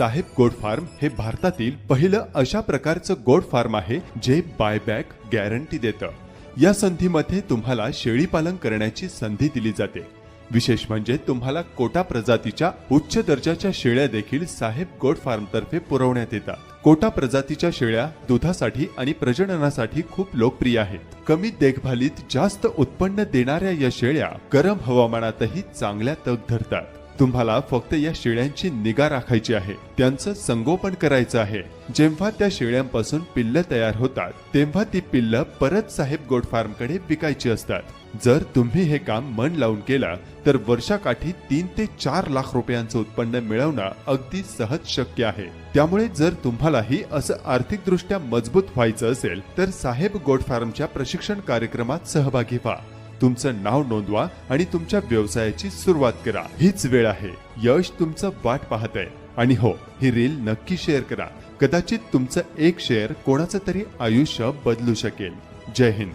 साहेब गोड फार्म हे भारतातील पहिलं अशा प्रकारचं गोड फार्म आहे जे बायबॅक गॅरंटी देतं. या संधीमध्ये तुम्हाला शेळी पालन करण्याची संधी दिली जाते. विशेष म्हणजे तुम्हाला कोटा प्रजातीच्या उच्च दर्जाच्या शेळ्या देखील साहेब गोड फार्म तर्फे पुरवण्यात येतात. कोटा प्रजातीच्या शेळ्या दुधासाठी आणि प्रजननासाठी खूप लोकप्रिय आहेत. कमी देखभालीत जास्त उत्पन्न देणाऱ्या या शेळ्या गरम हवामानातही चांगल्या तग धरतात. तुम्हाला फक्त या शेळ्यांची निगा राखायची आहे. त्यांचं संगोपन करायचं आहे. जेव्हा त्या शेळ्यांपासून पिल्ल तयार होतात तेव्हा ती पिल्ल परत साहेब गोट फार्मकडे विकायची असतात. जर तुम्ही हे काम मन लावून केलं तर वर्षाकाठी तीन ते चार लाख रुपयांचं उत्पन्न मिळवणं अगदी सहज शक्य आहे. त्यामुळे जर तुम्हालाही असं आर्थिकदृष्ट्या मजबूत व्हायचं असेल तर साहेब गोट फार्मच्या प्रशिक्षण कार्यक्रमात सहभागी व्हा. तुमचं नाव नोंदवा आणि तुमच्या व्यवसायाची सुरुवात करा. हीच वेळ आहे. यश तुमचं वाट पाहत आहे आणि हो ही रील नक्की शेअर करा. कदाचित तुमचं एक शेअर कोणाचं तरी आयुष्य बदलू शकेल. जय हिंद.